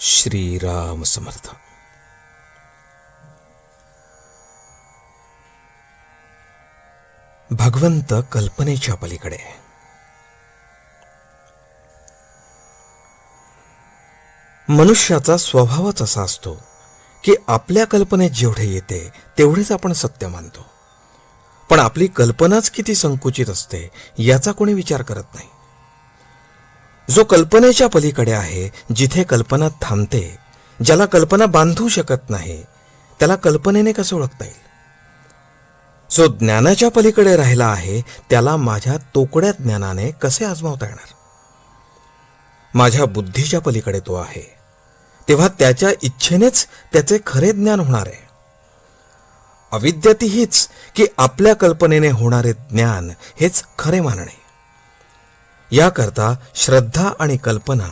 श्रीराम समर्थ। भगवंत कल्पनेच्या पलीकडे। मनुष्याचा स्वभावच असा असतो की आपल्या कल्पनेत जेवढे येते तेवढेच आपण सत्य मानतो. पण आपली कल्पनाच किती संकुचित असते याचा कोणी विचार करत नाही. जो कल्पनेच्या पलीकडे आहे जिथे कल्पना थांबते ज्याला कल्पना बांधू शकत नाही त्याला कल्पनेने कसं ओळखता येईल? जो ज्ञानाच्या पलीकडे राहिला आहे त्याला माझ्या तोकड्या ज्ञानाने कसे आजमावता येणार? माझ्या बुद्धीच्या पलीकडे तो आहे तेव्हा त्याच्या इच्छेनेच त्याचे खरे ज्ञान होणार आहे. अविद्या ती हीच की आपल्या कल्पनेने होणारे ज्ञान हेच खरे मानणे. याकरता श्रद्धा आणि कल्पना